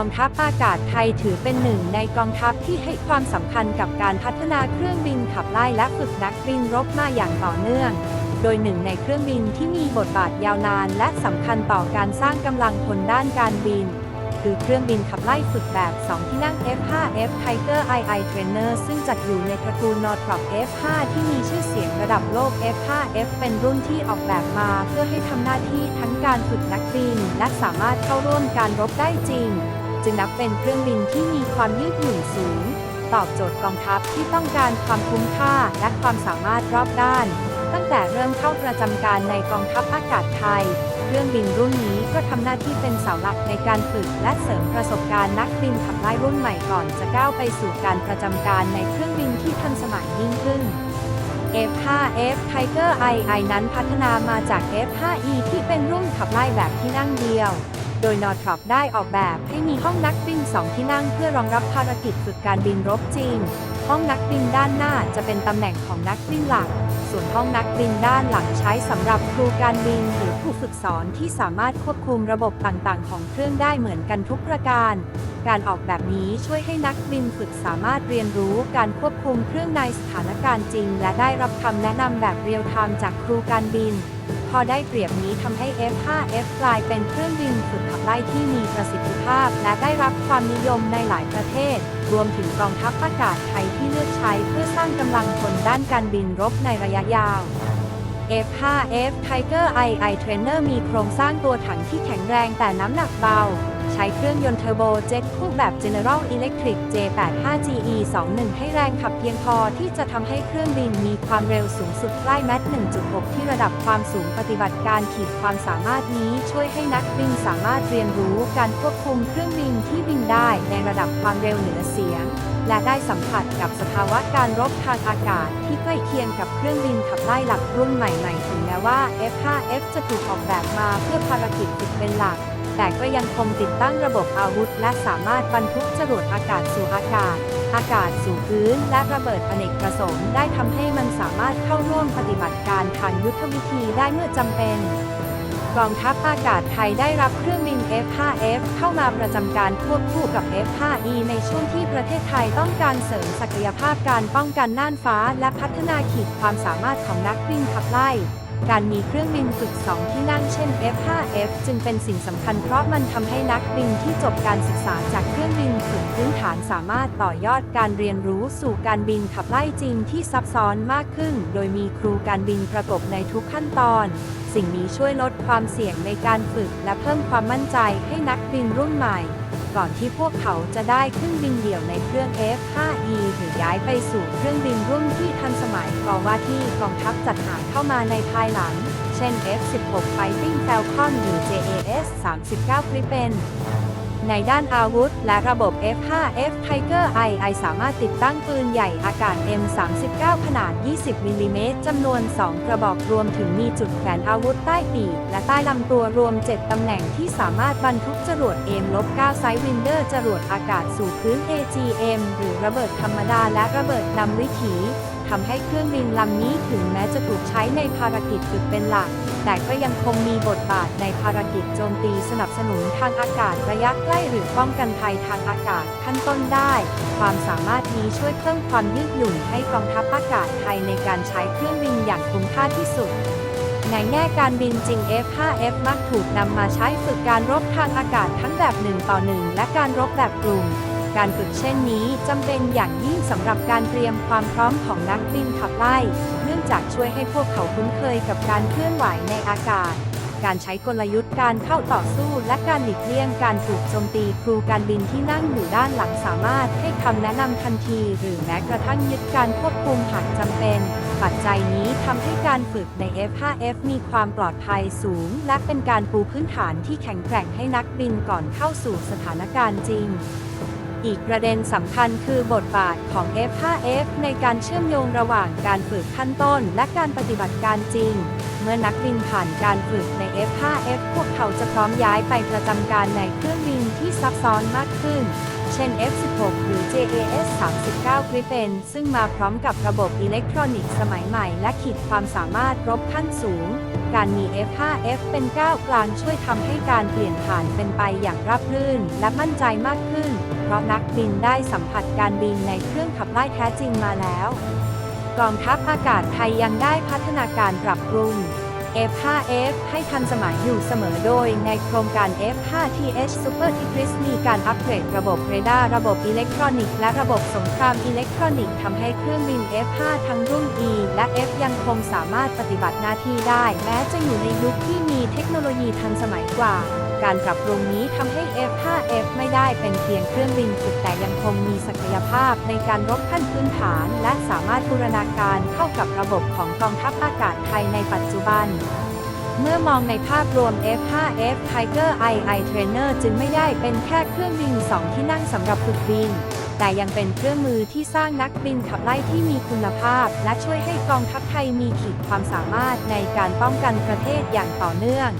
องทัพอากาศไทยถือเป็นหนึ่งในกองทัพที่ให้ความสำคัญกับการพัฒนาเครื่องบินขับไล่และฝึกนักบินรบมาอย่างต่อเนื่อง โดยหนึ่งในเครื่องบินที่มีบทบาทยาวนานและสำคัญต่อการสร้างกำลังพลด้านการบิน คือเครื่องบินขับไล่ฝึกแบบ 2 ที่นั่ง F5F Tiger II Trainer ซึ่งจัดอยู่ในตระกูล Northrop F5 ที่มีชื่อเสียงระดับโลก F5F เป็นรุ่นที่ออกแบบมาเพื่อให้ทำหน้าที่ทั้งการฝึกนักบินและสามารถเข้าร่วมการรบได้จริง จึงนับเป็นเครื่องบินที่มีความยืดหยุ่นสูง ตอบโจทย์กองทัพที่ต้องการความคุ้มค่าและความสามารถรอบด้าน ตั้งแต่เริ่มเข้าประจำการในกองทัพอากาศไทย เครื่องบินรุ่นนี้ก็ทำหน้าที่เป็นเสาหลักในการฝึกและเสริมประสบการณ์นักบินขับไล่รุ่นใหม่ก่อนจะก้าวไปสู่การประจำการในเครื่องบินที่ทันสมัยยิ่งขึ้น F5F Tiger II นั้นพัฒนามาจาก F5E ที่เป็นรุ่นขับไล่แบบที่นั่งเดียว โดย Northrop ได้ออกแบบให้มีห้องนักบิน 2 ที่นั่งเพื่อรองรับภารกิจฝึกการบินรบจริง ห้องนักบินด้านหน้าจะเป็นตำแหน่งของนักบินหลัก ส่วนห้องนักบินด้านหลังใช้สำหรับครูการบินหรือผู้ฝึกสอนที่สามารถควบคุมระบบต่างๆ ของเครื่องได้เหมือนกันทุกประการ การออกแบบนี้ช่วยให้นักบินฝึกสามารถเรียนรู้การควบคุมเครื่องในสถานการณ์จริง และได้รับคำแนะนำแบบเรียลไทม์จากครูการบิน พอได้เปรียบนี้ทำให้ F5F กลายเป็นเครื่องบินฝึกขับไล่ที่มีประสิทธิภาพ และได้รับความนิยมในหลายประเทศ รวมถึงกองทัพอากาศไทยที่เลือกใช้เพื่อสร้างกำลังพลด้านการบินรบในระยะยาว F5F Tiger II Trainer มีโครงสร้างตัวถังที่แข็งแรงแต่น้ำหนักเบา ช้เครื่องยนต์เทอร์โบเจ็ตคู่แบบ General Electric J85GE 21ให้แรงขับเพียงพอที่จะทำให้เครื่องบินมีความเร็วสูงสุดใกล้แมท1.6 ที่ระดับความสูงปฏิบัติการขีดความสามารถนี้ช่วยให้นักบินสามารถเรียนรู้การควบคุมเครื่องบินที่บินได้ในระดับความเร็วเหนือเสียง และได้สัมผัสกับสภาวะการรบทางอากาศที่ใกล้เคียงกับเครื่องบินขับไล่หลักรุ่นใหม่ๆถึงแม้ว่า F5F จะถูกออกแบบมาเพื่อภารกิจฝึกเป็นหลัก แต่ก็ยังคงติดตั้งระบบอาวุธ และสามารถบรรทุกจรวดอากาศสู่อากาศ อากาศสู่พื้น และระเบิดอเนกประสงค์ได้ทำให้มันสามารถเข้าร่วมปฏิบัติการทางยุทธวิธีได้เมื่อจำเป็นกองทัพอากาศไทยได้รับเครื่องบิน F5F เข้ามาประจำการควบคู่กับ F5E ในช่วงที่ประเทศไทยต้องการเสริมศักยภาพการป้องกันน่านฟ้า และพัฒนาขีดความสามารถของนักบินขับไล่ การมีเครื่องบินฝึกสองที่นั่งเช่น F5F จึงเป็นสิ่งสำคัญเพราะมันทำให้นักบินที่จบการศึกษาจากเครื่องบินฝึกพื้นฐานสามารถต่อยอดการเรียนรู้สู่การบินขับไล่จริงที่ซับซ้อนมากขึ้น โดยมีครูการบินประกบในทุกขั้นตอน สิ่งนี้ช่วยลดความเสี่ยงในการฝึก และเพิ่มความมั่นใจให้นักบินรุ่นใหม่ ก่อนที่พวกเขาจะได้ขึ้นบินเดี่ยวในเครื่อง F5E หรือย้ายไปสู่เครื่องบินรุ่นที่ทันสมัยก็ว่าที่กองทัพจัดหาเข้ามาในภายหลัง เช่น F16 Fighting Falcon หรือ JAS 39 Gripen ในด้านอาวุธ และระบบ F5F Tiger II สามารถติดตั้งปืนใหญ่อากาศ M39 ขนาด 20 มิลลิเมตรจำนวน 2 กระบอกรวมถึงมีจุดแขวนอาวุธใต้ปีกและใต้ลำตัวรวม 7 ตำแหน่งที่สามารถบรรทุกจรวด M-9 ไซด์วินเดอร์จรวดอากาศสู่พื้น AGM หรือระเบิดธรรมดาและระเบิดนำวิถี ทำให้เครื่องบินลำนี้ถึงแม้จะถูกใช้ในภารกิจฝึกเป็นหลัก แต่ก็ยังคงมีบทบาทในภารกิจโจมตีสนับสนุนทางอากาศระยะใกล้หรือป้องกันภัยทางอากาศขั้นต้นได้ ความสามารถนี้ช่วยเพิ่มความยืดหยุ่นให้กองทัพอากาศไทยในการใช้เครื่องบินอย่างคุ้มค่าที่สุดในแง่การบินจริง F5F มักถูกนำมาใช้ฝึกการรบทางอากาศทั้งแบบหนึ่งต่อหนึ่งและการรบแบบกลุ่ม การฝึกเช่นนี้จำเป็นอย่างยิ่งสำหรับการเตรียมความพร้อมของนักบินขับไล่ เนื่องจากช่วยให้พวกเขาคุ้นเคยกับการเคลื่อนไหวในอากาศ การใช้กลยุทธ์การเข้าต่อสู้และการหลีกเลี่ยงการถูกโจมตีครูการบินที่นั่งอยู่ด้านหลังสามารถให้คำแนะนำทันที หรือแม้กระทั่งยึดการควบคุมหากจำเป็นปัจจัยนี้ทำให้การฝึกใน F5F มีความปลอดภัยสูง และเป็นการปูพื้นฐานที่แข็งแกร่งให้นักบินก่อนเข้าสู่สถานการณ์จริง อีกประเด็นสำคัญคือบทบาทของ F5F ในการเชื่อมโยงระหว่างการฝึกขั้นต้นและการปฏิบัติการจริง เมื่อนักบินผ่านการฝึกใน F5F พวกเขาจะพร้อมย้ายไปประจำการในเครื่องบินที่ซับซ้อนมากขึ้น เช่น F16 หรือ JAS 39 Gripen ซึ่งมาพร้อมกับระบบอิเล็กทรอนิกส์สมัยใหม่และขีดความสามารถรบขั้นสูง การมี F5F เป็นก้าวกลางช่วยทำให้การเปลี่ยนผ่านเป็นไปอย่างราบรื่น และมั่นใจมากขึ้น เพราะนักบินได้สัมผัสการบินในเครื่องขับไล่แท้จริงมาแล้ว กองทัพอากาศไทยยังได้พัฒนาการปรับปรุง F5F ให้ทันสมัยอยู่เสมอโดยในโครงการ F5TH Super Tigris มีการอัปเกรดระบบเรดาร์ระบบอิเล็กทรอนิกส์และระบบสงครามอิเล็กทรอนิกส์ทำให้เครื่องบิน F5 ทั้งรุ่น E และ F ยังคงสามารถปฏิบัติหน้าที่ได้ แม้จะอยู่ในยุคที่มีเทคโนโลยีทันสมัยกว่า การปรับปรุงนี้ทำให้ F5F ไม่ได้เป็นเพียงเครื่องบินฝึกแต่ยังคงมีศักยภาพในการรบขั้นพื้นฐาน และสามารถบูรณาการเข้ากับระบบของกองทัพอากาศไทยในปัจจุบันเมื่อมองในภาพรวม F5F Tiger II Trainer จึงไม่ได้เป็นแค่เครื่องบิน 2 ที่นั่งสำหรับฝึกบิน แต่ยังเป็นเครื่องมือที่สร้างนักบินขับไล่ที่มีคุณภาพ และช่วยให้กองทัพไทยมีขีดความสามารถในการป้องกันประเทศอย่างต่อเนื่อง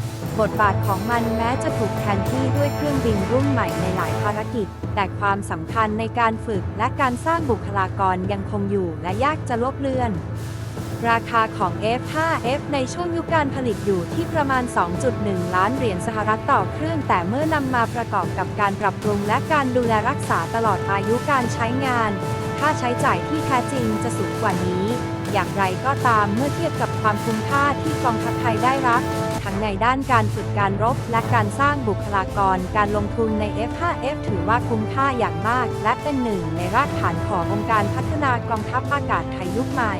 บทบาทของมันแม้จะถูกแทนที่ด้วยเครื่องบินรุ่นใหม่ในหลายภารกิจ แต่ความสำคัญในการฝึกและการสร้างบุคลากรยังคงอยู่และยากจะลบเลือน ราคาของ F5F ในช่วงยุคการผลิตอยู่ที่ประมาณ 2.1 ล้านเหรียญสหรัฐต่อเครื่อง แต่เมื่อนำมาประกอบกับการปรับปรุงและการดูแลรักษาตลอดอายุการใช้งาน ค่าใช้จ่ายที่แท้จริงจะสูงกว่านี้ อย่างไรก็ตามเมื่อเทียบกับความคุ้มค่าที่กองทัพไทยได้รับ ทั้งในด้านการฝึกการรบ และการสร้างบุคลากร การลงทุนใน F5F ถือว่าคุ้มค่าอย่างมาก และเป็นหนึ่งในรากฐานขององค์การพัฒนากองทัพอากาศไทยยุคใหม่